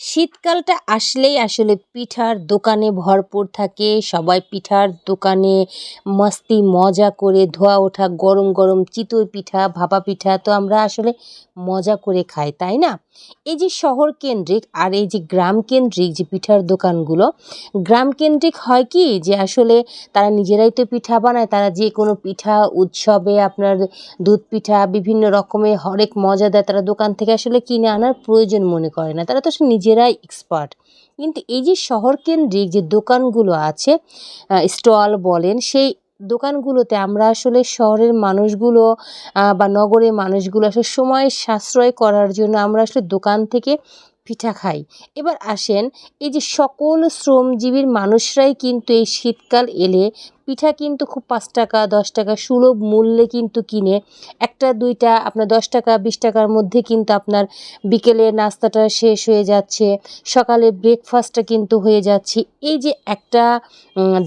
শীতকালটা আসলেই আসলে পিঠার দোকানে ভরপুর থাকে। সবাই পিঠার দোকানে মাস্তি মজা করে ধোয়া ওঠা, গরম গরম চিতই পিঠা, ভাপা পিঠা তো আমরা আসলে মজা করে খাই, তাই না? এই যে শহর কেন্দ্রিক আর এই যে গ্রাম কেন্দ্রিক যে পিঠার দোকানগুলো, গ্রাম কেন্দ্রিক হয় কি যে আসলে তারা নিজেরাই তো পিঠা বানায়, তারা যে কোনো পিঠা উৎসবে আপনার দুধ পিঠা, বিভিন্ন রকমের হরেক মজা দেয়, তারা দোকান থেকে আসলে কিনে আনার প্রয়োজন মনে করে না। তারা তো আসলে নিজেরাই এক্সপার্ট কিন্তু এই যে শহর কেন্দ্রিক যে দোকানগুলো আছে স্টল বলেন, সেই দোকানগুলোতে আমরা আসলে শহরের মানুষগুলো বা নগরের মানুষগুলো আসলে সময় সাশ্রয় করার জন্য আমরা আসলে দোকান থেকে পিঠা খাই। এবার আসেন, এই যে সকল শ্রমজীবীর মানুষরাই কিন্তু এই শীতকাল এলে পিঠা কিন্তু খুব পাঁচ টাকা, দশ টাকা সুলভ মূল্যে কিন্তু কিনে। একটা, দুইটা, আপনার দশ টাকা, বিশ টাকার মধ্যে কিন্তু আপনার বিকেলে নাস্তাটা শেষ হয়ে যাচ্ছে, সকালে ব্রেকফাস্টটা কিন্তু হয়ে যাচ্ছে। এই যে একটা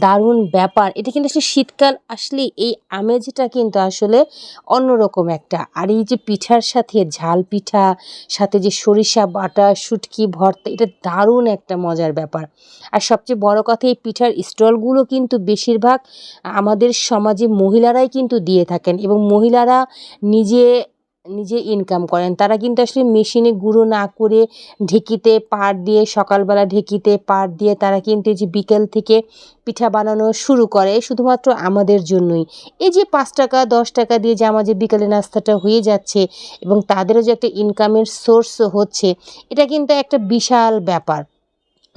দারুণ ব্যাপার, এটা কিন্তু শীতকাল আসলে এই আমেজটা কিন্তু আসলে অন্যরকম একটা। আর এই যে পিঠার সাথে ঝাল পিঠা, সাথে যে সরিষা বাটা, শুটকি, ভর্তা, এটা দারুণ একটা মজার ব্যাপার। আর সবচেয়ে বড় কথা, এই পিঠার স্টলগুলো কিন্তু বেশিরভাগ আমাদের সমাজে মহিলারাই কিন্তু দিয়ে থাকেন এবং মহিলারা নিজে নিজে ইনকাম করেন। তারা কিন্তু আসলে মেশিনে গুঁড়ো না করে ঢেকিতে পাট দিয়ে, সকালবেলা ঢেকিতে পাট দিয়ে তারা কিন্তু এই যে বিকেল থেকে পিঠা বানানো শুরু করে, শুধুমাত্র আমাদের জন্যই। এই যে পাঁচ টাকা, দশ টাকা দিয়ে যে আমাদের বিকেলে নাস্তাটা হয়ে যাচ্ছে এবং তাদেরও যে একটা ইনকামের সোর্স হচ্ছে, এটা কিন্তু একটা বিশাল ব্যাপার।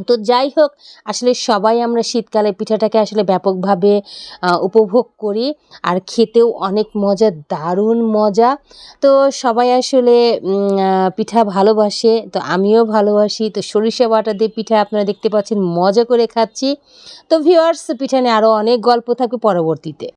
তো যাই হোক, আসলে সবাই আমরা শীতকালে পিঠাটাকে আসলে ব্যাপকভাবে উপভোগ করি। আর খেতেও অনেক মজা, দারুণ মজা। তো সবাই আসলে পিঠা ভালোবাসে। তো আমিও ভালোবাসি। তো সরিষা বাটা দিয়ে পিঠা আপনারা দেখতে পাচ্ছেন, মজা করে খাচ্ছি। তো ভিওয়ার্স পিঠা নিয়ে আরও অনেক গল্প থাকবে পরবর্তীতে।